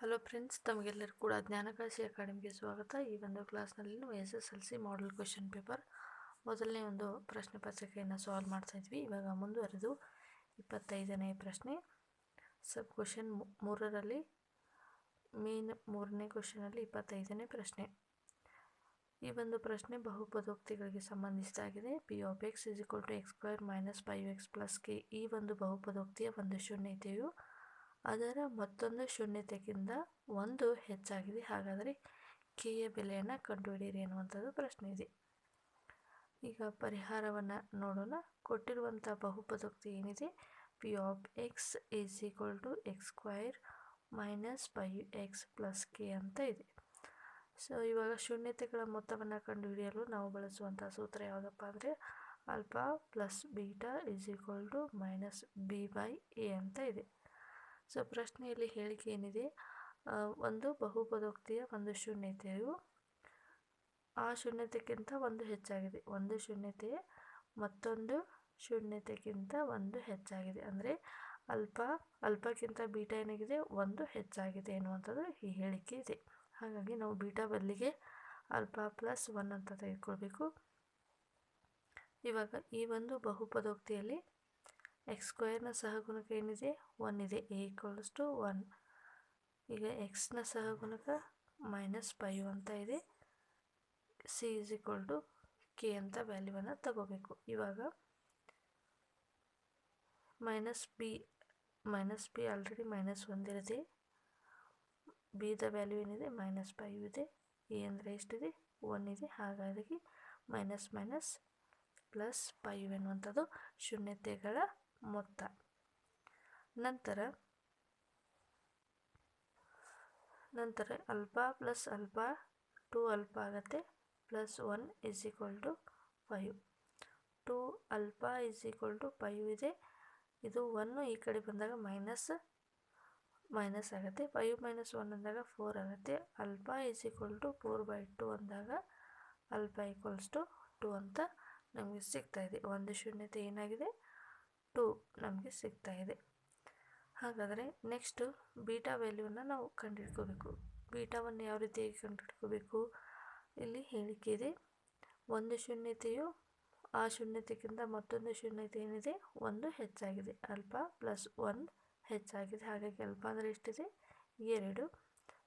Hello friends ತಮಗೆಲ್ಲರೂ ಕೂಡ ಜ್ಞಾನಕಾಶಿ ಅಕಾಡೆಮಿಗೆ ಸ್ವಾಗತ. ಈ ಒಂದು ಕ್ಲಾಸ್ನಲ್ಲಿ S S L C model question paper ಮೊದಲನೇ ಒಂದು ಪ್ರಶ್ನೆ ಪತ್ರಿಕೆಯನ್ನು ಸಾಲ್ವ್ ಮಾಡ್ತಾ ಇದ್ವಿ. ಇವಾಗ ಮುಂದುವರೆದು ಇಪ್ಪತ್ತೈದನೇ ಪ್ರಶ್ನೆ. ಸಬ್ ಕ್ವೆಶನ್ ಮೂರರಲ್ಲಿ ಮೇನ್ ಮೂರನೇ ಕ್ವೆಶನಲ್ಲಿ ಇಪ್ಪತ್ತೈದನೇ ಪ್ರಶ್ನೆ. ಈ ಒಂದು ಪ್ರಶ್ನೆ ಬಹುಪದೋಕ್ತಿಗಳಿಗೆ ಸಂಬಂಧಿಸಿದಾಗಿದೆ. P of x is to x square minus five x plus k ಈ ಒಂದು ಬಹುಪದೋಕ್ತಿಯ ಒಂದು ಶೂನ್ಯತೆಯು ಅದರ ಮತ್ತೊಂದು ಶೂನ್ಯತೆಗಿಂತ ಒಂದು ಹೆಚ್ಚಾಗಿದೆ. ಹಾಗಾದರೆ ಕೆಯ ಬೆಲೆಯನ್ನು ಕಂಡುಹಿಡಿಯಿರಿ ಅನ್ನುವಂಥದ್ದು ಪ್ರಶ್ನೆ ಇದೆ. ಈಗ ಪರಿಹಾರವನ್ನು ನೋಡೋಣ. ಕೊಟ್ಟಿರುವಂಥ ಬಹುಪದೋಕ್ತಿ ಏನಿದೆ? P of x is equal to x square minus five x plus k ಅಂತ ಇದೆ. ಸೊ ಇವಾಗ ಶೂನ್ಯತೆಗಳ ಮೊತ್ತವನ್ನು ಕಂಡುಹಿಡಿಯಲು ನಾವು ಬಳಸುವಂಥ ಸೂತ್ರ ಯಾವುದಪ್ಪ ಅಂದರೆ alpha plus beta is equal to minus b by a ಅಂತ ಇದೆ. ಸೊ ಪ್ರಶ್ನೆಯಲ್ಲಿ ಹೇಳಿಕೆ ಏನಿದೆ? ಒಂದು ಬಹುಪದೋಕ್ತಿಯ ಒಂದು ಶೂನ್ಯತೆಯು ಆ ಶೂನ್ಯತೆಗಿಂತ ಒಂದು ಹೆಚ್ಚಾಗಿದೆ. ಒಂದು ಶೂನ್ಯತೆ ಮತ್ತೊಂದು ಶೂನ್ಯತೆಗಿಂತ ಒಂದು ಹೆಚ್ಚಾಗಿದೆ. ಅಂದರೆ ಅಲ್ಪ, ಅಲ್ಪಕ್ಕಿಂತ ಬೀಟಾ ಏನಾಗಿದೆ? ಒಂದು ಹೆಚ್ಚಾಗಿದೆ ಎನ್ನುವಂಥದ್ದು ಈ ಹೇಳಿಕೆ ಇದೆ. ಹಾಗಾಗಿ ನಾವು ಬೀಟಾ ಬದಲಿಗೆ ಅಲ್ಪ ಪ್ಲಸ್ ಒನ್ ಅಂತ ತೆಗೆದುಕೊಳ್ಬೇಕು. ಇವಾಗ ಈ ಒಂದು ಬಹುಪದೋಕ್ತಿಯಲ್ಲಿ ಎಕ್ಸ್ ಸ್ಕ್ವೇರ್ನ ಸಹಗುಣಕ ಏನಿದೆ? ಒನ್ ಇದೆ. A equals to one. ಈಗ ಎಕ್ಸ್ನ ಸಹಗುಣಕ ಮೈನಸ್ ಫೈವ್ ಅಂತ ಇದೆ. C is equal to K ಅಂತ ವ್ಯಾಲ್ಯೂವನ್ನು ತಗೋಬೇಕು. ಇವಾಗ minus B minus B already minus ಒಂದಿರುತ್ತೆ ಬಿದ ವ್ಯಾಲ್ಯೂ ಏನಿದೆ? ಮೈನಸ್ ಫೈವ್ ಇದೆ. ಎ ಅಂದರೆ ಎಷ್ಟಿದೆ? ಒನ್ ಇದೆ. ಹಾಗಾಗಿ ಮೈನಸ್ ಮೈನಸ್ ಪ್ಲಸ್ ಫೈವ್ ಎನ್ನುವಂಥದ್ದು ಶೂನ್ಯತೆಗಳ ಮೊತ್ತ. ನಂತರ ನಂತರ alpha plus alpha two alpha ಆಗುತ್ತೆ. Plus one is equal to five two alpha is equal to five ಇದೆ. ಇದು ಒನ್ನು ಈ ಕಡೆ ಬಂದಾಗ ಮೈನಸ್ ಮೈನಸ್ ಆಗುತ್ತೆ. ಫೈವ್ ಮೈನಸ್ ಒನ್ ಅಂದಾಗ ಫೋರ್ ಆಗುತ್ತೆ. Alpha is equal to four by two ಅಂದಾಗ ಅಲ್ಫಾ ಈಕ್ವಲ್ಸ್ ಟು ಟು ಅಂತ ನಮಗೆ ಸಿಗ್ತಾಯಿದೆ ಒಂದು ಶೂನ್ಯತೆ ಏನಾಗಿದೆ? ಟು ನಮಗೆ ಸಿಗ್ತಾ ಇದೆ. ಹಾಗಾದರೆ ನೆಕ್ಸ್ಟು ಬೀಟಾ ವ್ಯಾಲ್ಯೂನ ನಾವು ಕಂಡುಹಿಡ್ಕೋಬೇಕು. ಬೀಟಾವನ್ನು ಯಾವ ರೀತಿಯಾಗಿ ಕಂಡುಹಿಡ್ಕೋಬೇಕು? ಇಲ್ಲಿ ಹೇಳಿಕೆ ಇದೆ. ಒಂದು ಶೂನ್ಯತೆಯು ಆ ಶೂನ್ಯತೆಗಿಂತ ಮತ್ತೊಂದು ಶೂನ್ಯತೆ ಏನಿದೆ? ಒಂದು ಹೆಚ್ಚಾಗಿದೆ. ಅಲ್ಪ ಪ್ಲಸ್ ಒನ್ ಹೆಚ್ಚಾಗಿದೆ. ಹಾಗಾಗಿ ಅಲ್ಪ ಅಂದರೆ ಎಷ್ಟಿದೆ? ಎರಡು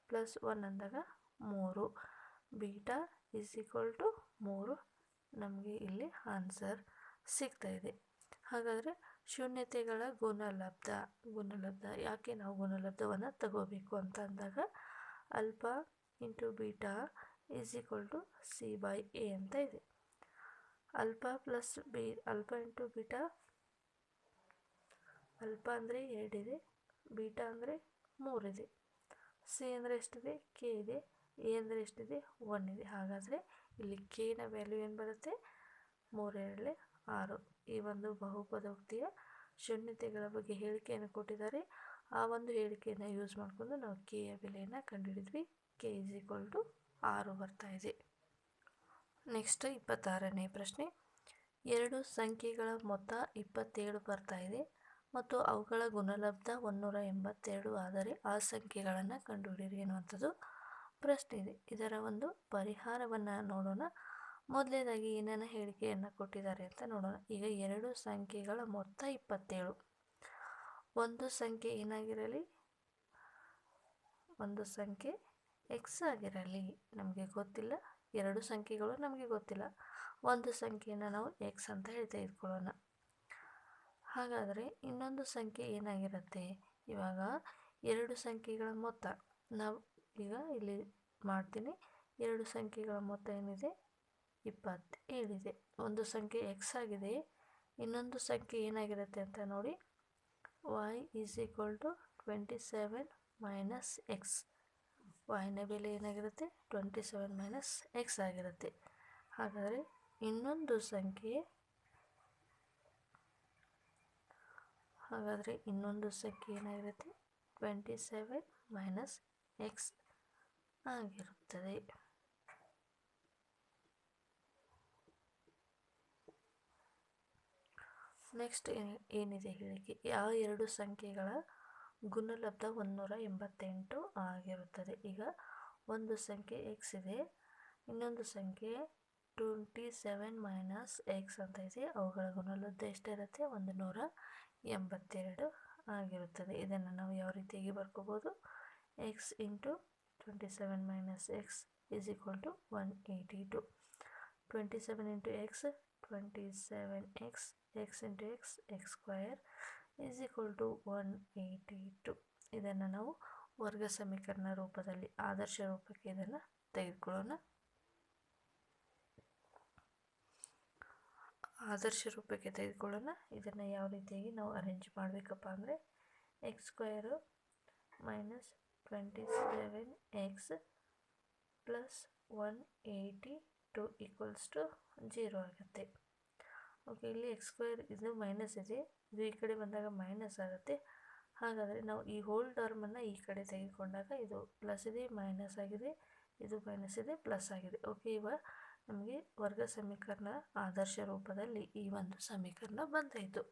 ಪ್ಲಸ್ ಒನ್ ಅಂದಾಗ ಮೂರು. ಬೀಟಾ ಈಸ್ ಈಕ್ವಲ್ ಟು ಮೂರು ನಮಗೆ ಇಲ್ಲಿ ಆನ್ಸರ್ ಸಿಗ್ತಾ ಇದೆ. ಹಾಗಾದರೆ ಶೂನ್ಯತೆಗಳ ಗುಣಲಬ್ಧ ಗುಣಲಬ್ಧ, ಯಾಕೆ ನಾವು ಗುಣಲಬ್ಧವನ್ನು ತಗೋಬೇಕು ಅಂತ ಅಂದಾಗ alpha into beta is equal to c by a ಅಂತ ಇದೆ. Alpha plus b alpha into beta alpha ಅಂದರೆ ಎರಡಿದೆ ಬೀಟಾ ಅಂದರೆ ಮೂರಿದೆ ಸಿ ಅಂದರೆ ಎಷ್ಟಿದೆ ಕೆ ಇದೆ. ಎ ಅಂದರೆ ಎಷ್ಟಿದೆ ಒನ್ ಇದೆ. ಹಾಗಾದರೆ ಇಲ್ಲಿ ಕೆನ ವ್ಯಾಲ್ಯೂ ಏನು ಬರುತ್ತೆ? ಮೂರೆರಡಲೆ ಆರು. ಈ ಒಂದು ಬಹುಪದೋಕ್ತಿಯ ಶೂನ್ಯತೆಗಳ ಬಗ್ಗೆ ಹೇಳಿಕೆಯನ್ನು ಕೊಟ್ಟಿದ್ದಾರೆ. ಆ ಒಂದು ಹೇಳಿಕೆಯನ್ನು ಯೂಸ್ ಮಾಡಿಕೊಂಡು ನಾವು ಕೆಯ ಬೆಲೆಯನ್ನು ಕಂಡುಹಿಡಿದ್ವಿ. ಕೆ ಇಸ್ ಈಕ್ವಲ್ ಟು ಆರು ಬರ್ತಾ ಇದೆ. ನೆಕ್ಸ್ಟ್ ಇಪ್ಪತ್ತಾರನೇ ಪ್ರಶ್ನೆ. ಎರಡು ಸಂಖ್ಯೆಗಳ ಮೊತ್ತ ಇಪ್ಪತ್ತೇಳು ಬರ್ತಾ ಇದೆ ಮತ್ತು ಅವುಗಳ ಗುಣಲಬ್ಧ ಒಂದೂರ ಎಂಬತ್ತೆರಡು ಆದರೆ ಆ ಸಂಖ್ಯೆಗಳನ್ನು ಕಂಡುಹಿಡಿಯಿರಿ ಅನ್ನುವಂಥದ್ದು ಪ್ರಶ್ನೆ ಇದೆ. ಇದರ ಒಂದು ಪರಿಹಾರವನ್ನು ನೋಡೋಣ. ಮೊದಲನೇದಾಗಿ ಏನೇನು ಹೇಳಿಕೆಯನ್ನು ಕೊಟ್ಟಿದ್ದಾರೆ ಅಂತ ನೋಡೋಣ. ಈಗ ಎರಡು ಸಂಖ್ಯೆಗಳ ಮೊತ್ತ ಇಪ್ಪತ್ತೇಳು. ಒಂದು ಸಂಖ್ಯೆ ಏನಾಗಿರಲಿ? ಒಂದು ಸಂಖ್ಯೆ ಎಕ್ಸ್ ಆಗಿರಲಿ. ನಮಗೆ ಗೊತ್ತಿಲ್ಲ. ಎರಡು ಸಂಖ್ಯೆಗಳು ನಮಗೆ ಗೊತ್ತಿಲ್ಲ. ಒಂದು ಸಂಖ್ಯೆಯನ್ನು ನಾವು ಎಕ್ಸ್ ಅಂತ ಹೇಳಿ ತೆಗೆದುಕೊಳ್ಳೋಣ ಹಾಗಾದರೆ ಇನ್ನೊಂದು ಸಂಖ್ಯೆ ಏನಾಗಿರುತ್ತೆ? ಇವಾಗ ಎರಡು ಸಂಖ್ಯೆಗಳ ಮೊತ್ತ. ನಾವು ಈಗ ಇಲ್ಲಿ ಮಾಡ್ತೀನಿ. ಎರಡು ಸಂಖ್ಯೆಗಳ ಮೊತ್ತ ಏನಿದೆ? ಇಪ್ಪತ್ತೇಳಿದೆ ಒಂದು ಸಂಖ್ಯೆ ಎಕ್ಸ್ ಆಗಿದೆ. ಇನ್ನೊಂದು ಸಂಖ್ಯೆ ಏನಾಗಿರುತ್ತೆ ಅಂತ ನೋಡಿ. Y is equal to twenty seven minus x ವಾಯಿನ ಬೆಲೆ ಏನಾಗಿರುತ್ತೆ? ಟ್ವೆಂಟಿ ಸೆವೆನ್ ಮೈನಸ್ ಎಕ್ಸ್ ಆಗಿರುತ್ತೆ. ಹಾಗಾದರೆ ಇನ್ನೊಂದು ಸಂಖ್ಯೆ. ಹಾಗಾದರೆ ಇನ್ನೊಂದು ಸಂಖ್ಯೆ ಏನಾಗಿರುತ್ತೆ? ಟ್ವೆಂಟಿ ಸೆವೆನ್ ಮೈನಸ್ ಎಕ್ಸ್ ಆಗಿರುತ್ತದೆ. ನೆಕ್ಸ್ಟ್ ಏನಿದೆ ಹೇಳಿಕೆ ಆ ಎರಡು ಸಂಖ್ಯೆಗಳ ಗುಣಲಬ್ಧ ಒಂದುನೂರ ಎಂಬತ್ತೆಂಟು ಆಗಿರುತ್ತದೆ. ಈಗ ಒಂದು ಸಂಖ್ಯೆ ಎಕ್ಸ್ ಇದೆ, ಇನ್ನೊಂದು ಸಂಖ್ಯೆ ಟ್ವೆಂಟಿ ಸೆವೆನ್ ಮೈನಸ್ ಎಕ್ಸ್ ಅಂತ ಇದೆ. ಅವುಗಳ ಗುಣಲಬ್ಧ ಎಷ್ಟಿರುತ್ತೆ? ಒಂದು ನೂರ ಎಂಬತ್ತೆರಡು ಆಗಿರುತ್ತದೆ. ಇದನ್ನು ನಾವು ಯಾವ ರೀತಿಯಾಗಿ ಬರ್ಕೋಬೋದು? X into twenty seven minus x is equal to one eighty two twenty seven into x twenty seven x x into x x square is equal to one eighty two ಇದನ್ನು ನಾವು ವರ್ಗ ಸಮೀಕರಣ ರೂಪದಲ್ಲಿ, ಆದರ್ಶ ರೂಪಕ್ಕೆ ಇದನ್ನು ತೆಗೆದುಕೊಳ್ಳೋಣ. ಆದರ್ಶ ರೂಪಕ್ಕೆ ತೆಗೆದುಕೊಳ್ಳೋಣ. ಇದನ್ನು ಯಾವ ರೀತಿಯಾಗಿ ನಾವು ಅರೇಂಜ್ ಮಾಡಬೇಕಪ್ಪ ಅಂದರೆ x square minus twenty seven x plus one eighty two equals to zero ಆಗುತ್ತೆ. ಓಕೆ, ಇಲ್ಲಿ ಎಕ್ಸ್ ಸ್ಕ್ವೇರ್ ಇದು ಮೈನಸ್ ಇದೆ. ಇದು ಈ ಕಡೆ ಬಂದಾಗ ಮೈನಸ್ ಆಗುತ್ತೆ. ಹಾಗಾದರೆ ನಾವು ಈ ಹೋಲ್ ಟರ್ಮನ್ನು ಈ ಕಡೆ ತೆಗೆದುಕೊಂಡಾಗ ಇದು ಪ್ಲಸ್ ಇದೆ ಮೈನಸ್ ಆಗಿದೆ. ಇದು ಮೈನಸ್ ಇದೆ ಪ್ಲಸ್ ಆಗಿದೆ. ಓಕೆ ಇವಾಗ ನಮಗೆ ವರ್ಗ ಸಮೀಕರಣ ಆದರ್ಶ ರೂಪದಲ್ಲಿ ಈ ಒಂದು ಸಮೀಕರಣ ಬಂದಾಯಿತು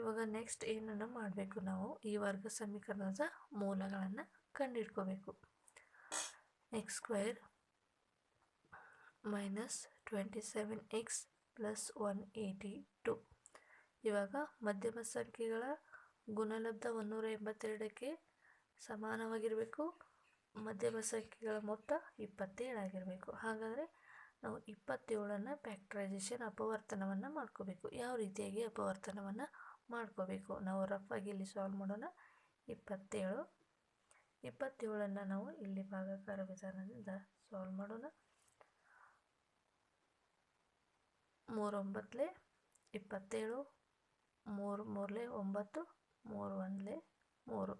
ಇವಾಗ ನೆಕ್ಸ್ಟ್ ಏನನ್ನು ಮಾಡಬೇಕು ನಾವು? ಈ ವರ್ಗ ಸಮೀಕರಣದ ಮೂಲಗಳನ್ನು ಕಂಡುಹಿಡ್ಕೋಬೇಕು x square minus twenty seven x plus one eighty two. ಇವಾಗ ಮಧ್ಯಮ ಸಂಖ್ಯೆಗಳ ಗುಣಲಬ್ಧ ಒಂದೂರ ಎಂಬತ್ತೆರಡಕ್ಕೆ ಸಮಾನವಾಗಿರಬೇಕು. ಮಧ್ಯಮ ಸಂಖ್ಯೆಗಳ ಮೊತ್ತ ಇಪ್ಪತ್ತೇಳಾಗಿರಬೇಕು ಹಾಗಾದರೆ ನಾವು ಇಪ್ಪತ್ತೇಳನ್ನು ಫ್ಯಾಕ್ಟ್ರೈಸೇಷನ್ ಅಪವರ್ತನವನ್ನು ಮಾಡ್ಕೋಬೇಕು. ಯಾವ ರೀತಿಯಾಗಿ ಅಪವರ್ತನವನ್ನು ಮಾಡ್ಕೋಬೇಕು? ನಾವು ರಫ್ ಆಗಿ ಇಲ್ಲಿ ಸಾಲ್ವ್ ಮಾಡೋಣ. ಇಪ್ಪತ್ತೇಳು. ಇಪ್ಪತ್ತೇಳನ್ನು ನಾವು ಇಲ್ಲಿ ಭಾಗಾಕಾರ ವಿಧಾನದಿಂದ ಸಾಲ್ವ್ ಮಾಡೋಣ. ಮೂರೊಂಬತ್ತಲೆ, ಇಪ್ಪತ್ತೇಳು, ಮೂರು, ಮೂರಲೆ, ಒಂಬತ್ತು, ಮೂರು ಒಂದಲೆ, ಮೂರು.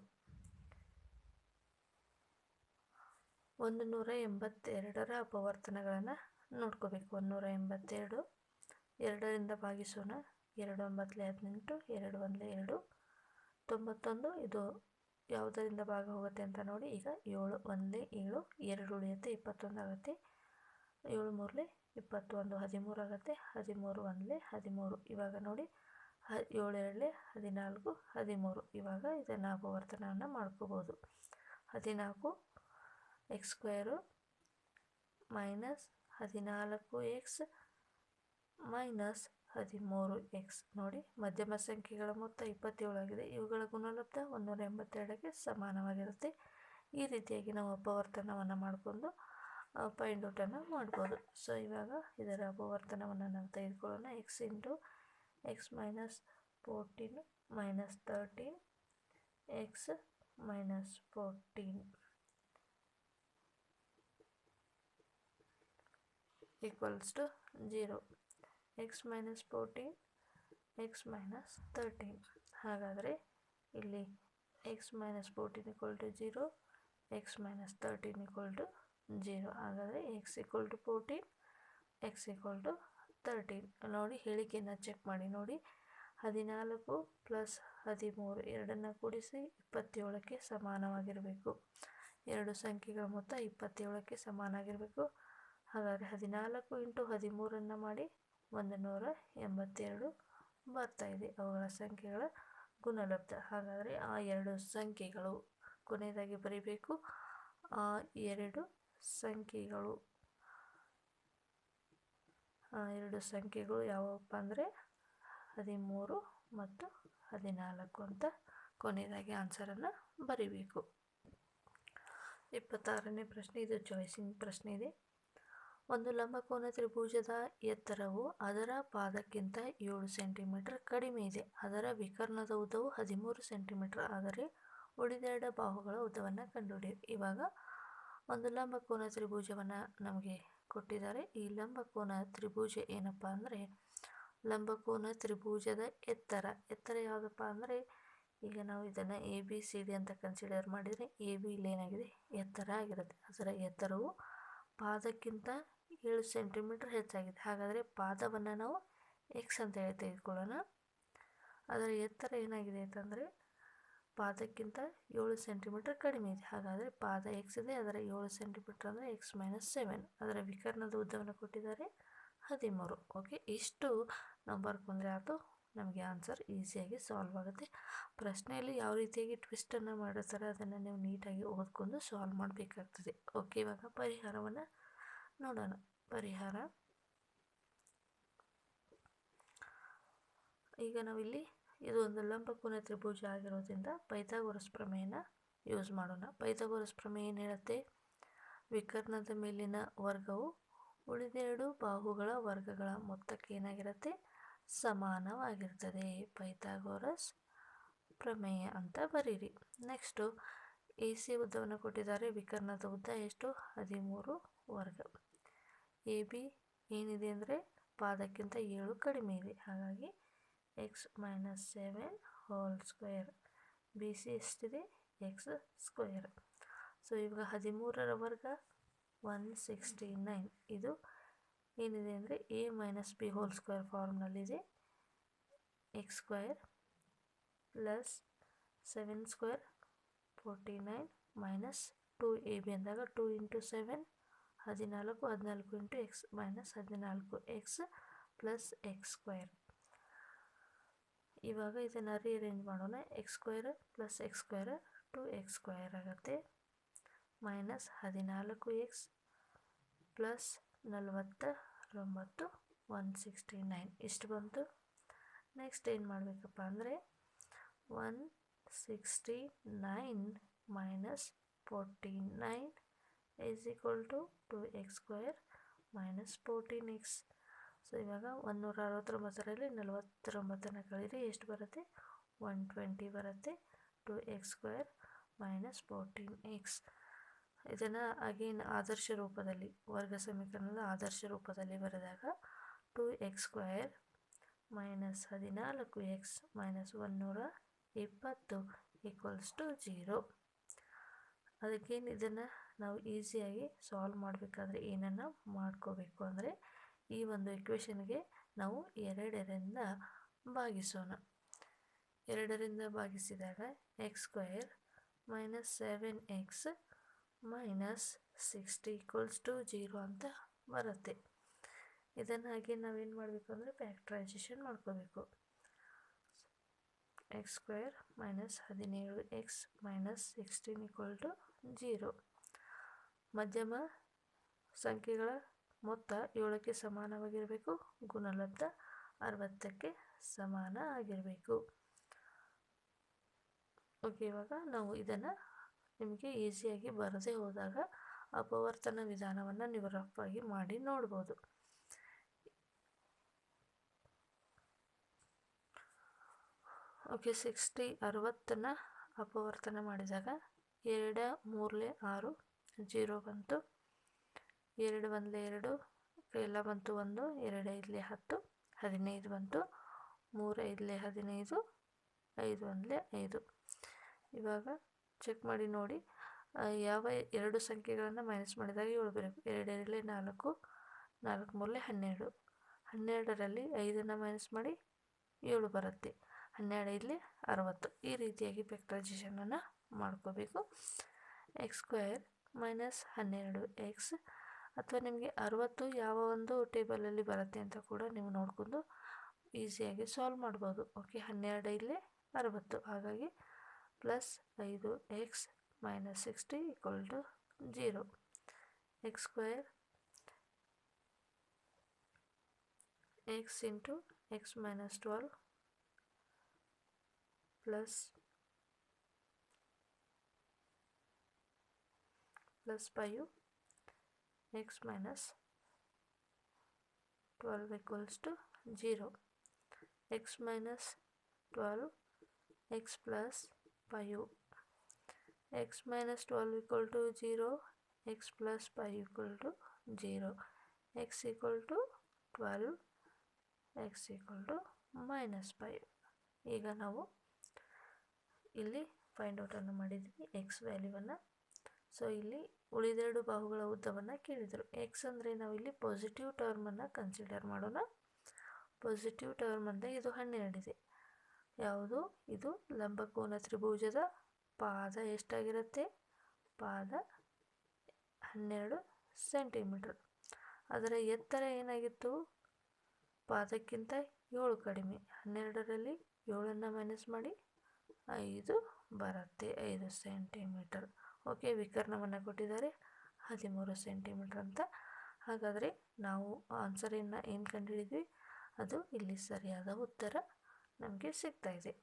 ಒಂದು ನೂರ ಎಂಬತ್ತೆರಡರ ಅಪವರ್ತನಗಳನ್ನು ನೋಡ್ಕೋಬೇಕು. ಒಂದು ನೂರ ಎಂಬತ್ತೆರಡು, ಎರಡರಿಂದ ಭಾಗಿಸೋಣ. ಎರಡು ಒಂಬತ್ತಲೆ ಹದಿನೆಂಟು, ಎರಡು ಒಂದಲೆ ಎರಡು. ತೊಂಬತ್ತೊಂದು, ಇದು ಯಾವುದರಿಂದ ಭಾಗ ಹೋಗುತ್ತೆ ಅಂತ ನೋಡಿ. ಈಗ ಏಳು, ಒಂದಲೆ ಏಳು, ಎರಡು ಉಳಿಯುತ್ತೆ, ಇಪ್ಪತ್ತೊಂದು ಆಗುತ್ತೆ. ಏಳು ಮೂರಲೆ, ಇಪ್ಪತ್ತೊಂದು ಹದಿಮೂರು ಆಗುತ್ತೆ, ಹದಿಮೂರು ಒಂದಲೆ, ಹದಿಮೂರು ಇವಾಗ ನೋಡಿ, ಹ, ಏಳು ಎರಡಲೆ, ಹದಿನಾಲ್ಕು, ಹದಿಮೂರು. ಇವಾಗ ಇದನ್ನು ಅಪವರ್ತನವನ್ನು ಮಾಡ್ಕೋಬೋದು. ಹದಿನಾಲ್ಕು ಎಕ್ಸ್ ಸ್ಕ್ವೇರು ಮೈನಸ್ ಹದಿನಾಲ್ಕು ಎಕ್ಸ್ ಮೈನಸ್ ಹದಿಮೂರು ಎಕ್ಸ್. ನೋಡಿ, ಮಧ್ಯಮ ಸಂಖ್ಯೆಗಳ ಮೊತ್ತ ಇಪ್ಪತ್ತೇಳು ಆಗಿದೆ. ಇವುಗಳ ಗುಣಲಬ್ಧ ಒಂದೂರ ಎಂಬತ್ತೆರಡಕ್ಕೆ ಸಮಾನವಾಗಿರುತ್ತೆ. ಈ ರೀತಿಯಾಗಿ ನಾವು ಅಪವರ್ತನವನ್ನು ಮಾಡಿಕೊಂಡು ಫೈಂಡ್ ಔಟನ್ನು ಮಾಡ್ಬೋದು. ಸೊ ಇವಾಗ ಇದರ ಅಪವರ್ತನವನ್ನು ನಾವು ತೆಗೆದುಕೊಳ್ಳೋಣ. X into x minus fourteen minus thirteen x minus fourteen equals to zero x minus fourteen x minus thirteen ಹಾಗಾದರೆ ಇಲ್ಲಿ x minus fourteen equal to zero x minus thirteen equal to zero ಹಾಗಾದರೆ x equal to fourteen x equal to thirteen ನೋಡಿ ಹೇಳಿಕೆಯನ್ನು check ಮಾಡಿ, ನೋಡಿ. ಹದಿನಾಲ್ಕು plus ಹದಿಮೂರು ಎರಡನ್ನು ಕೂಡಿಸಿ ಇಪ್ಪತ್ತೇಳಕ್ಕೆ ಸಮಾನವಾಗಿರಬೇಕು. ಎರಡು ಸಂಖ್ಯೆಗಳ ಮೊತ್ತ ಇಪ್ಪತ್ತೇಳಕ್ಕೆ ಸಮಾನಾಗಿರಬೇಕು ಹಾಗಾದರೆ ಹದಿನಾಲ್ಕು ಇಂಟು ಹದಿಮೂರನ್ನು ಮಾಡಿ ಒಂದು ನೂರ ಎಂಬತ್ತೆರಡು ಬರ್ತಾಯಿದೆ ಅವುಗಳ ಸಂಖ್ಯೆಗಳ ಗುಣಲಬ್ಧ. ಹಾಗಾದರೆ ಆ ಎರಡು ಸಂಖ್ಯೆಗಳು ಕೊನೆಯದಾಗಿ ಬರೀಬೇಕು. ಆ ಎರಡು ಸಂಖ್ಯೆಗಳು. ಎರಡು ಸಂಖ್ಯೆಗಳು ಯಾವಪ್ಪ ಅಂದರೆ ಹದಿಮೂರು ಮತ್ತು ಹದಿನಾಲ್ಕು ಅಂತ ಕೊನೆಯದಾಗಿ ಆನ್ಸರನ್ನು ಬರೀಬೇಕು. ಇಪ್ಪತ್ತಾರನೇ ಪ್ರಶ್ನೆ, ಇದು ಚಾಯ್ಸಿಂಗ್ ಪ್ರಶ್ನೆ ಇದೆ. ಒಂದು ಲಂಬಕೋನ ತ್ರಿಭುಜದ ಎತ್ತರವು ಅದರ ಪಾದಕ್ಕಿಂತ ಏಳು ಸೆಂಟಿಮೀಟರ್ ಕಡಿಮೆ ಇದೆ. ಅದರ ವಿಕರ್ಣದ ಉದ್ದವು ಹದಿಮೂರು ಸೆಂಟಿಮೀಟರ್ ಆದರೆ ಉಳಿದೆರಡ ಬಾಹುಗಳ ಉದ್ದವನ್ನು ಕಂಡುಹಿಡಿಯಿರಿ. ಇವಾಗ ಒಂದು ಲಂಬಕೋನ ತ್ರಿಭುಜವನ್ನು ನಮಗೆ ಕೊಟ್ಟಿದ್ದಾರೆ. ಈ ಲಂಬಕೋನ ತ್ರಿಭುಜ ಏನಪ್ಪ ಅಂದರೆ ಲಂಬಕೋನ ತ್ರಿಭುಜದ ಎತ್ತರ. ಎತ್ತರ ಯಾವುದಪ್ಪ ಅಂದರೆ, ಈಗ ನಾವು ಇದನ್ನು ಎ ಬಿ ಸಿ ಡಿ ಅಂತ ಕನ್ಸಿಡರ್ ಮಾಡಿದರೆ ಎ ಬಿ ಇಲ್ಲಿ ಏನಾಗಿದೆ? ಎತ್ತರ ಆಗಿರುತ್ತೆ. ಅದರ ಎತ್ತರವು ಪಾದಕ್ಕಿಂತ ಏಳು ಸೆಂಟಿಮೀಟರ್ ಹೆಚ್ಚಾಗಿದೆ. ಹಾಗಾದರೆ ಪಾದವನ್ನು ನಾವು ಎಕ್ಸ್ ಅಂತ ಹೇಳಿ ತೆಗೆದುಕೊಳ್ಳೋಣ. ಅದರ ಎತ್ತರ ಏನಾಗಿದೆ ಅಂತಂದರೆ ಪಾದಕ್ಕಿಂತ ಏಳು ಸೆಂಟಿಮೀಟರ್ ಕಡಿಮೆ ಇದೆ. ಹಾಗಾದರೆ ಪಾದ ಎಕ್ಸ್ ಇದೆ, ಅದರ ಏಳು ಸೆಂಟಿಮೀಟರ್ ಅಂದರೆ ಎಕ್ಸ್ ಮೈನಸ್ ಸೆವೆನ್ ಅದರ ವಿಕರ್ಣದ ಉದ್ದವನ್ನು ಕೊಟ್ಟಿದ್ದಾರೆ ಹದಿಮೂರು. ಓಕೆ ಇಷ್ಟು ನಾವು ಬರ್ಕೊಂಡ್ರೆ ಆಯಿತು ನಮಗೆ ಆನ್ಸರ್ ಈಸಿಯಾಗಿ ಸಾಲ್ವ್ ಆಗುತ್ತೆ. ಪ್ರಶ್ನೆಯಲ್ಲಿ ಯಾವ ರೀತಿಯಾಗಿ ಟ್ವಿಸ್ಟನ್ನು ಮಾಡಿರ್ತಾರೆ, ಅದನ್ನು ನೀವು ನೀಟಾಗಿ ಓದ್ಕೊಂಡು ಸಾಲ್ವ್ ಮಾಡಬೇಕಾಗ್ತದೆ. ಓಕೆ ಇವಾಗ ಪರಿಹಾರವನ್ನು ನೋಡೋಣ. ಪರಿಹಾರ. ಈಗ ನಾವಿಲ್ಲಿ ಇದು ಒಂದು ಲಂಬಕೋನ ತ್ರಿಭುಜ ಆಗಿರೋದ್ರಿಂದ ಪೈಥಾಗೋರಸ್ ಪ್ರಮೇಯನ ಯೂಸ್ ಮಾಡೋಣ. ಪೈಥಾಗೋರಸ್ ಪ್ರಮೇಯ ಏನು ಹೇಳುತ್ತೆ? ವಿಕರ್ಣದ ಮೇಲಿನ ವರ್ಗವು ಉಳಿದೆರಡು ಬಾಹುಗಳ ವರ್ಗಗಳ ಮೊತ್ತಕ್ಕೆ ಏನಾಗಿರುತ್ತೆ? ಸಮಾನವಾಗಿರ್ತದೆ. ಪೈಥಾಗೋರಸ್ ಪ್ರಮೇಯ ಅಂತ ಬರೀರಿ. ನೆಕ್ಸ್ಟು ಎ ಸಿ ಉದ್ದವನ್ನು ಕೊಟ್ಟಿದ್ದಾರೆ. ವಿಕರ್ಣದ ಉದ್ದ ಎಷ್ಟು? ಹದಿಮೂರು ವರ್ಗ. ಎ ಬಿ ಏನಿದೆ ಅಂದರೆ ಪಾದಕ್ಕಿಂತ ಏಳು ಕಡಿಮೆ ಇದೆ. ಹಾಗಾಗಿ x minus seven whole square B C ಎಷ್ಟಿದೆ ಎಕ್ಸ್ ಸ್ಕ್ವೇರ್ ಸೊ ಇವಾಗ ಹದಿಮೂರರ ವರ್ಗ ಒನ್ ಸಿಕ್ಸ್ಟಿ ನೈನ್ ಇದು ಏನಿದೆ ಅಂದರೆ A minus B whole square ಫಾರ್ಮ್ನಲ್ಲಿದೆ x square plus seven square forty nine minus two A B ಅಂದಾಗ ಟು ಇಂಟು ಸೆವೆನ್ ಹದಿನಾಲ್ಕು ಹದಿನಾಲ್ಕು ಇಂಟು ಎಕ್ಸ್ ಮೈನಸ್ ಹದಿನಾಲ್ಕು ಎಕ್ಸ್ ಪ್ಲಸ್ ಎಕ್ಸ್ ಸ್ಕ್ವೇರ್ ಇವಾಗ ಇದನ್ನು ರೀಅರೇಂಜ್ ಮಾಡೋಣ. X square plus x square two x square ಆಗುತ್ತೆ. Minus ಹದಿನಾಲ್ಕು X plus ನಲವತ್ತರೊಂಬತ್ತು ಒನ್ ಸಿಕ್ಸ್ಟಿ ನೈನ್ ಇಷ್ಟು ಬಂತು. ನೆಕ್ಸ್ಟ್ ಏನು ಮಾಡಬೇಕಪ್ಪ ಅಂದರೆ one sixty nine minus forty nine is equal to two x square minus fourteen x so, ಇವಾಗ ಒಂದೂರ ಅರವತ್ತೊಂಬತ್ತರಲ್ಲಿ ನಲವತ್ತೊಂಬತ್ತನ್ನು ಕಳೀರಿ ಎಷ್ಟು ಬರುತ್ತೆ? ಒನ್ ಟ್ವೆಂಟಿ ಬರುತ್ತೆ. Two x square minus fourteen x. ಇದನ್ನು ಅಗೇನ್ ಆದರ್ಶ ರೂಪದಲ್ಲಿ, ವರ್ಗ ಸಮೀಕರಣದ ಆದರ್ಶ ರೂಪದಲ್ಲಿ ಬರೆದಾಗ ಟು ಎಕ್ಸ್ ಸ್ಕ್ವೇರ್ ಮೈನಸ್ ಹದಿನಾಲ್ಕು ಎಕ್ಸ್ ಮೈನಸ್ ಒನ್ನೂರ ಇಪ್ಪತ್ತು ಈಕ್ವಲ್ಸ್ ಟು ಜೀರೋ. ಅದಕ್ಕೇನು ಇದನ್ನು ನಾವು ಈಸಿಯಾಗಿ ಸಾಲ್ವ್ ಮಾಡಬೇಕಾದ್ರೆ ಏನನ್ನು ಮಾಡ್ಕೋಬೇಕು ಅಂದರೆ ಈ ಒಂದು ಇಕ್ವೇಷನ್ಗೆ ನಾವು ಎರಡರಿಂದ ಭಾಗಿಸೋಣ. ಎರಡರಿಂದ ಭಾಗಿಸಿದಾಗ x square minus seven x minus sixty equals to zero ಅಂತ ಬರುತ್ತೆ. ಇದನ್ನು ಹಾಗೆ ನಾವೇನು ಮಾಡಬೇಕು ಅಂದರೆ ಫ್ಯಾಕ್ಟ್ರೈಸೇಷನ್ ಮಾಡ್ಕೋಬೇಕು. ಎಕ್ಸ್ ಸ್ಕ್ವೇರ್ ಮೈನಸ್ ಹದಿನೇಳು x minus sixteen equal to zero ಮಧ್ಯಮ ಸಂಖ್ಯೆಗಳ ಮೊತ್ತ ಏಳಕ್ಕೆ ಸಮಾನವಾಗಿರಬೇಕು. ಗುಣಲಬ್ಧ ಅರವತ್ತಕ್ಕೆ ಸಮಾನ ಆಗಿರಬೇಕು. ಓಕೆ, ಇವಾಗ ನಾವು ಇದನ್ನು ನಿಮಗೆ ಈಸಿಯಾಗಿ ಬರದೇ ಹೋದಾಗ ಅಪವರ್ತನ ವಿಧಾನವನ್ನು ನೀವು ರಫಾಗಿ ಮಾಡಿ ನೋಡ್ಬೋದು. ಓಕೆ, ಸಿಕ್ಸ್ಟಿ ಅರವತ್ತನ್ನು ಅಪವರ್ತನ ಮಾಡಿದಾಗ ಎರಡು ಮೂರಲೆ ಆರು ಜೀರೋ ಬಂತು. ಎರಡು ಒಂದಲೇ ಎರಡು, ಎಲ್ಲ ಬಂತು ಒಂದು, ಎರಡು ಐದಲೇ ಹತ್ತು, ಹದಿನೈದು ಬಂತು, ಮೂರು ಐದಲೆ ಹದಿನೈದು, ಐದು ಒಂದಲೇ ಐದು. ಇವಾಗ ಚೆಕ್ ಮಾಡಿ ನೋಡಿ ಯಾವ ಎರಡು ಸಂಖ್ಯೆಗಳನ್ನು ಮೈನಸ್ ಮಾಡಿದಾಗ ಏಳು ಬರಬೇಕು ಎರಡರಲ್ಲೇ ನಾಲ್ಕು ನಾಲ್ಕು ಮೂರಲೆ ಹನ್ನೆರಡು. ಹನ್ನೆರಡರಲ್ಲಿ ಐದನ್ನು ಮೈನಸ್ ಮಾಡಿ ಏಳು ಬರುತ್ತೆ. ಹನ್ನೆರಡು ಐದಲೇ ಅರವತ್ತು. ಈ ರೀತಿಯಾಗಿ ಫ್ಯಾಕ್ಟರೈಸೇಷನನ್ನು ಮಾಡ್ಕೋಬೇಕು. ಎಕ್ಸ್ ಸ್ಕ್ವೇರ್ ಮೈನಸ್ ಹನ್ನೆರಡು ಎಕ್ಸ್ ಅಥವಾ ನಿಮಗೆ ಅರವತ್ತು ಯಾವ ಒಂದು ಟೇಬಲಲ್ಲಿ ಬರುತ್ತೆ ಅಂತ ಕೂಡ ನೀವು ನೋಡಿಕೊಂಡು ಈಸಿಯಾಗಿ ಸಾಲ್ವ್ ಮಾಡ್ಬೋದು. ಓಕೆ ಹನ್ನೆರಡು ಐದಲೇ ಅರವತ್ತು. ಹಾಗಾಗಿ ಪ್ಲಸ್ ಐದು x minus sixty equal to zero x square x into x minus twelve plus plus five x minus twelve equals to zero x minus twelve x plus five x minus twelve equal to zero x plus five equal to zero x equal to twelve x equal to minus five ಈಗ ನಾವು ಇಲ್ಲಿ find ಔಟನ್ನು ಮಾಡಿದ್ವಿ. X ವ್ಯಾಲ್ಯೂವನ್ನು so ಇಲ್ಲಿ ಉಳಿದೆರಡು ಬಾಹುಗಳ ಉದ್ದವನ್ನು ಕೇಳಿದರು. X ಅಂದರೆ ನಾವಿಲ್ಲಿ ಪಾಸಿಟಿವ್ ಟರ್ಮನ್ನು ಕನ್ಸಿಡರ್ ಮಾಡೋಣ. ಪಾಸಿಟಿವ್ ಟರ್ಮ್ ಅಂದರೆ ಇದು ಹನ್ನೆರಡಿದೆ. ಯಾವುದು? ಇದು ಲಂಬಕೋನ ತ್ರಿಭುಜದ ಪಾದ ಎಷ್ಟಾಗಿರುತ್ತೆ? ಪಾದ ಹನ್ನೆರಡು ಸೆಂಟಿಮೀಟರ್ ಅದರ ಎತ್ತರ ಏನಾಗಿತ್ತು? ಪಾದಕ್ಕಿಂತ ಏಳು ಕಡಿಮೆ. ಹನ್ನೆರಡರಲ್ಲಿ ಏಳನ್ನು ಮೈನಸ್ ಮಾಡಿ ಐದು ಬರುತ್ತೆ, ಐದು ಸೆಂಟಿಮೀಟರ್ ಓಕೆ, ವಿಕರ್ಣವನ್ನು ಕೊಟ್ಟಿದ್ದಾರೆ. ಹದಿಮೂರು ಸೆಂಟಿಮೀಟ್ರ್ ಅಂತ. ಹಾಗಾದರೆ ನಾವು ಆನ್ಸರನ್ನು ಏನು ಕಂಡುಹಿಡಿದ್ವಿ? ಅದು ಇಲ್ಲಿ ಸರಿಯಾದ ಉತ್ತರ ನಮಗೆ ಸಿಗ್ತಾ ಇದೆ.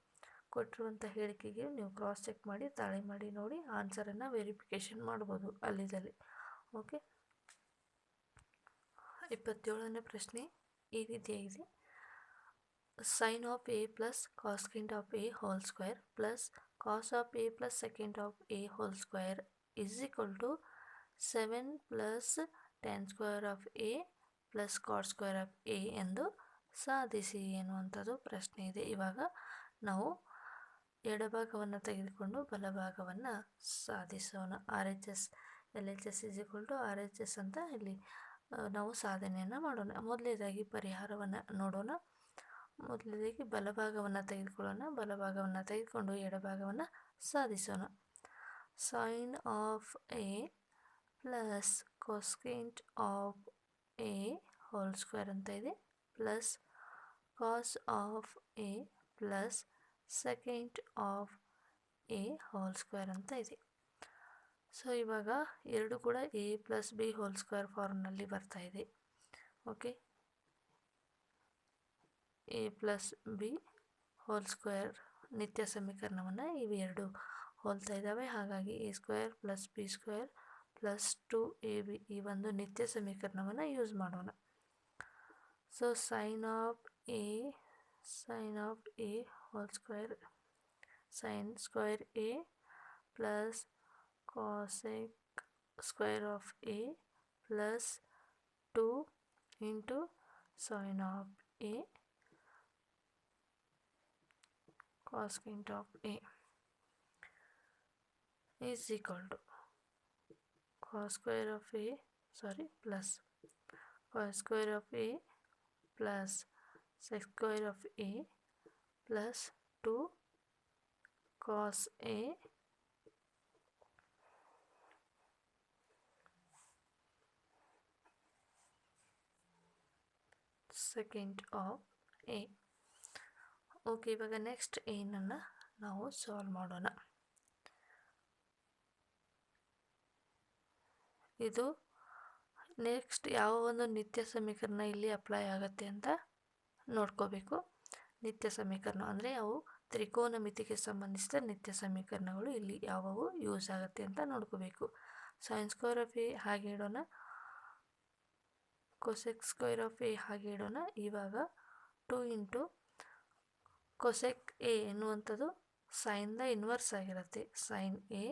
ಕೊಟ್ಟಿರುವಂಥ ಹೇಳಿಕೆಗೆ ನೀವು ಕ್ರಾಸ್ ಚೆಕ್ ಮಾಡಿ, ತಾಳೆ ಮಾಡಿ ನೋಡಿ ಆನ್ಸರನ್ನು ವೆರಿಫಿಕೇಷನ್ ಮಾಡ್ಬೋದು ಅಲ್ಲಿದಲ್ಲಿ. ಓಕೆ? ಇಪ್ಪತ್ತೇಳನೇ ಪ್ರಶ್ನೆ ಈ ರೀತಿಯಾಗಿದೆ. Sine of A plus cosecant of A whole square plus cos of a plus second of A whole square is equal to seven plus tan square of A plus cot square of A ಎಂದು ಸಾಧಿಸಿ ಎನ್ನುವಂಥದ್ದು ಪ್ರಶ್ನೆ ಇದೆ. ಇವಾಗ ನಾವು ಎಡಭಾಗವನ್ನು ತೆಗೆದುಕೊಂಡು ಬಲಭಾಗವನ್ನು ಸಾಧಿಸೋಣ. R H S L H S is equal to R H S ಅಂತ ಇಲ್ಲಿ ನಾವು ಸಾಧನೆಯನ್ನು ಮಾಡೋಣ. ಮೊದಲನೇದಾಗಿ ಪರಿಹಾರವನ್ನು ನೋಡೋಣ. ಮೊದಲನೇದಾಗಿ ಬಲಭಾಗವನ್ನು ತೆಗೆದುಕೊಳ್ಳೋಣ, ಬಲಭಾಗವನ್ನು ತೆಗೆದುಕೊಂಡು ಎಡಭಾಗವನ್ನು ಸಾಧಿಸೋಣ. Sine of A plus cosec of A whole square ಅಂತ ಇದೆ. Plus cos of A plus second of A whole square ಅಂತ ಇದೆ. ಸೊ ಇವಾಗ ಎರಡು ಕೂಡ A plus B whole square ಫಾರ್ಮ್ನಲ್ಲಿ ಬರ್ತಾ ಇದೆ. Okay A plus B whole square ನಿತ್ಯ ಸಮೀಕರಣವನ್ನು ಇವೆರಡು ಹೋಲ್ತಾ ಇದ್ದಾವೆ ಹಾಗಾಗಿ A square plus B square plus two A B ಈ ಒಂದು ನಿತ್ಯ ಸಮೀಕರಣವನ್ನು ಯೂಸ್ ಮಾಡೋಣ. So sine of A sine of A whole square sine square A plus cosec square of a plus 2 into sin of cos int of A is equal to cos square of A sorry plus cos square of A plus sec square of A plus 2 cos A second of A. Okay ಇವಾಗ next ಏನನ್ನು ನಾವು solve ಮಾಡೋಣ. ಇದು next ಯಾವ ಒಂದು ನಿತ್ಯ ಸಮೀಕರಣ ಇಲ್ಲಿ ಅಪ್ಲೈ ಆಗುತ್ತೆ ಅಂತ ನೋಡ್ಕೋಬೇಕು. ನಿತ್ಯ ಸಮೀಕರಣ ಅಂದರೆ ಅವು ತ್ರಿಕೋನ ಮಿತಿಗೆ ಸಂಬಂಧಿಸಿದ ನಿತ್ಯ ಸಮೀಕರಣಗಳು ಇಲ್ಲಿ ಯಾವುವು ಯೂಸ್ ಆಗುತ್ತೆ ಅಂತ ನೋಡ್ಕೋಬೇಕು. ಸೈನ್ ಸ್ಕ್ವೇರ್ ಆಫ್ ಎ ಹಾಗೆ ಇಡೋಣ. ಕೊಸೆಕ್ ಸ್ಕ್ವೇರ್ ಆಫ್ ಎ ಹಾಗೆ ಇಡೋಣ. ಇವಾಗ ಟೂ ಇಂಟು ಕೊಸೆಕ್ ಎ ಎನ್ನುವಂಥದ್ದು ಸೈನ್ದ ಇನ್ವರ್ಸ್ ಆಗಿರುತ್ತೆ. Sine A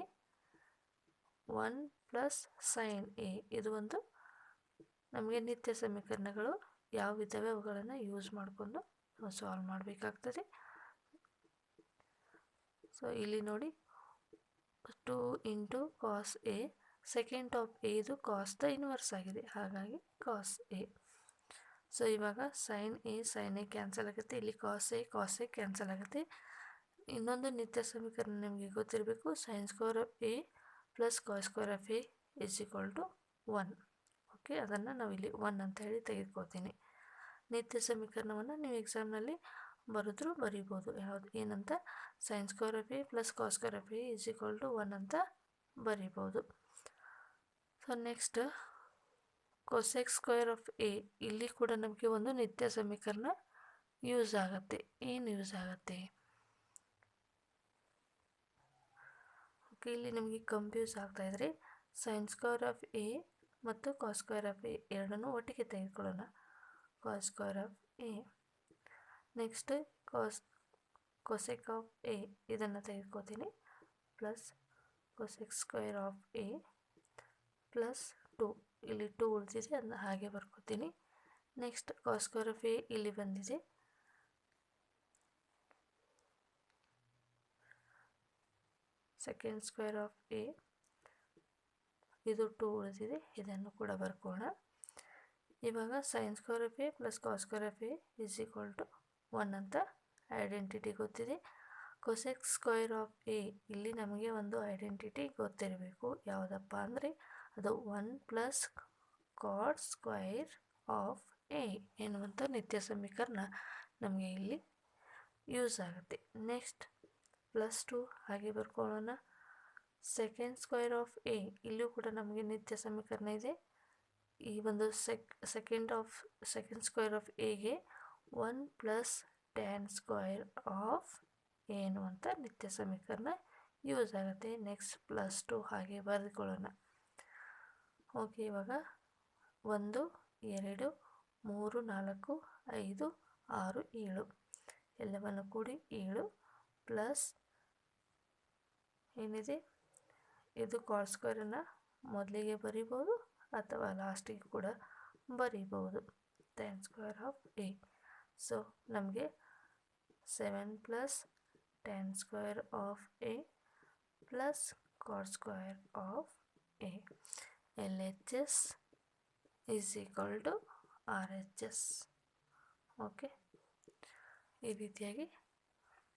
one plus sine A ಇದು ಒಂದು ನಮಗೆ ನಿತ್ಯ ಸಮೀಕರಣಗಳು ಯಾವ ಇದ್ದಾವೆ ಅವುಗಳನ್ನು ಯೂಸ್ ಮಾಡಿಕೊಂಡು ನಾವು ಸಾಲ್ವ್ ಮಾಡಬೇಕಾಗ್ತದೆ. ಸೊ ಇಲ್ಲಿ ನೋಡಿ two into cos A second of ಇದು ಕಾಸ್ ದ ಇನ್ವರ್ಸ್ ಆಗಿದೆ. ಹಾಗಾಗಿ ಕಾಸ್ ಎ. ಸೊ ಇವಾಗ sine A sine A cancel ಆಗುತ್ತೆ. ಇಲ್ಲಿ cos A cos A cancel ಆಗುತ್ತೆ. ಇನ್ನೊಂದು ನಿತ್ಯ ಸಮೀಕರಣ ನಿಮಗೆ ಗೊತ್ತಿರಬೇಕು. Sine square of A plus cos square of A is equal to one okay ಅದನ್ನು ನಾವಿಲ್ಲಿ ಒನ್ ಅಂತ ಹೇಳಿ ತೆಗೆದುಕೊಳ್ತೀನಿ. ನಿತ್ಯ ಸಮೀಕರಣವನ್ನು ನೀವು ಎಕ್ಸಾಮ್ನಲ್ಲಿ ಬರೆದ್ರೂ ಬರಿಬೋದು. ಯಾವುದು, ಏನಂತ? Sine square of A plus cos square of A is equal to one ಅಂತ ಬರಿಬೋದು. So next cosec square of A ಇಲ್ಲಿ ಕೂಡ ನಮಗೆ ಒಂದು ನಿತ್ಯ ಸಮೀಕರಣ ಯೂಸ್ ಆಗುತ್ತೆ. ಏನು ಯೂಸ್ ಆಗುತ್ತೆ? ಓಕೆ ಇಲ್ಲಿ ನಮಗೆ ಕಂಪ್ಯೂಸ್ ಆಗ್ತಾ ಇದ್ರೆ ಸೈನ್ ಸ್ಕ್ವೇರ್ ಆಫ್ ಎ ಮತ್ತು ಕಾಸ್ ಸ್ಕ್ವೇರ್ ಆಫ್ ಎ ಎರಡನ್ನೂ ಒಟ್ಟಿಗೆ ತೆಗೆದುಕೊಳ್ಳೋಣ. Cos square of A next cos cosec of A ಇದನ್ನು ತೆಗೆದುಕೋತೀನಿ. Plus cosec square of A plus two ಇಲ್ಲಿ ಟು ಉಳಿದಿದೆ ಅದನ್ನ ಹಾಗೆ ಬರ್ಕೋತೀನಿ. Next cos square of A ಇಲ್ಲಿ ಬಂದಿದೆ. ಸೆಕೆಂಡ್ ಸ್ಕ್ವೇರ್ ಆಫ್ ಎ ಇದು ಟು ಉಳಿದಿದೆ. ಇದನ್ನು ಕೂಡ ಬರ್ಕೋಣ. ಇವಾಗ sine square of A plus cos square of A is equal to one ಅಂತ ಐಡೆಂಟಿಟಿ ಗೊತ್ತಿದೆ. ಕೊಸೆಕ್ ಸ್ಕ್ವೇರ್ ಆಫ್ ಎ ಇಲ್ಲಿ ನಮಗೆ ಒಂದು ಐಡೆಂಟಿಟಿ ಗೊತ್ತಿರಬೇಕು. ಯಾವುದಪ್ಪ ಅಂದರೆ ಅದು one plus cot square of A ಎನ್ನುವಂಥ ನಿತ್ಯ ಸಮೀಕರಣ ನಮಗೆ ಇಲ್ಲಿ ಯೂಸ್ ಆಗುತ್ತೆ. ನೆಕ್ಸ್ಟ್ ಪ್ಲಸ್ ಟು ಹಾಗೆ ಬರ್ಕೊಳ್ಳೋಣ. ಸೆಕೆಂಡ್ ಸ್ಕ್ವೇರ್ ಆಫ್ ಎ, ಇಲ್ಲೂ ಕೂಡ ನಮಗೆ ನಿತ್ಯ ಸಮೀಕರಣ ಇದೆ. ಈ ಒಂದು sec, second of, second square of ಎಗೆ one plus tan square of A ಅನ್ನುವಂಥ ನಿತ್ಯ ಸಮೀಕರಣ ಯೂಸ್ ಆಗುತ್ತೆ. ನೆಕ್ಸ್ಟ್ ಪ್ಲಸ್ ಟು ಹಾಗೆ ಬರೆದುಕೊಳ್ಳೋಣ ಓಕೆ, ಇವಾಗ ಒಂದು, ಎರಡು, ಮೂರು, ನಾಲ್ಕು, ಐದು, ಆರು, ಏಳು. ಎಲ್ಲವನ್ನು ಕೂಡಿ ಏಳು ಪ್ಲಸ್ ಏನಿದೆ? ಇದು ಕಾಲ್ ಸ್ಕ್ವೇರನ್ನು ಮೊದಲಿಗೆ ಬರಿಬೋದು ಅಥವಾ ಲಾಸ್ಟಿಗೆ ಕೂಡ ಬರಿಬೋದು. Tan square of A so ನಮಗೆ seven plus tan square of A plus cot square of A L H S is equal to R H S okay ಈ ರೀತಿಯಾಗಿ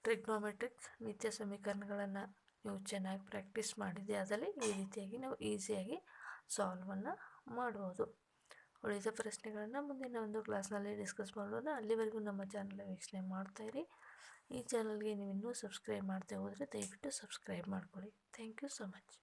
ಟ್ರಿಗ್ನೋಮೆಟ್ರಿಕ್ ನಿತ್ಯ ಸಮೀಕರಣಗಳನ್ನು ನೀವು ಚೆನ್ನಾಗಿ ಪ್ರಾಕ್ಟೀಸ್ ಮಾಡಿದೆ ಅದರಲ್ಲಿ ಈ ರೀತಿಯಾಗಿ ನಾವು ಈಸಿಯಾಗಿ ಸಾಲ್ವನ್ನು ಮಾಡ್ಬೋದು. ಉಳಿದ ಪ್ರಶ್ನೆಗಳನ್ನು ಮುಂದಿನ ಒಂದು ಕ್ಲಾಸ್ನಲ್ಲಿ ಡಿಸ್ಕಸ್ ಮಾಡೋಣ. ಅಲ್ಲಿವರೆಗೂ ನಮ್ಮ ಚಾನಲ್ ವೀಕ್ಷಣೆ ಮಾಡ್ತಾಯಿರಿ ಈ ಚಾನಲ್ಗೆ ನೀವು ಇನ್ನೂ ಸಬ್ಸ್ಕ್ರೈಬ್ ಮಾಡ್ತಾ ಹೋದರೆ ದಯವಿಟ್ಟು ಸಬ್ಸ್ಕ್ರೈಬ್ ಮಾಡ್ಕೊಳ್ಳಿ. Thank you so much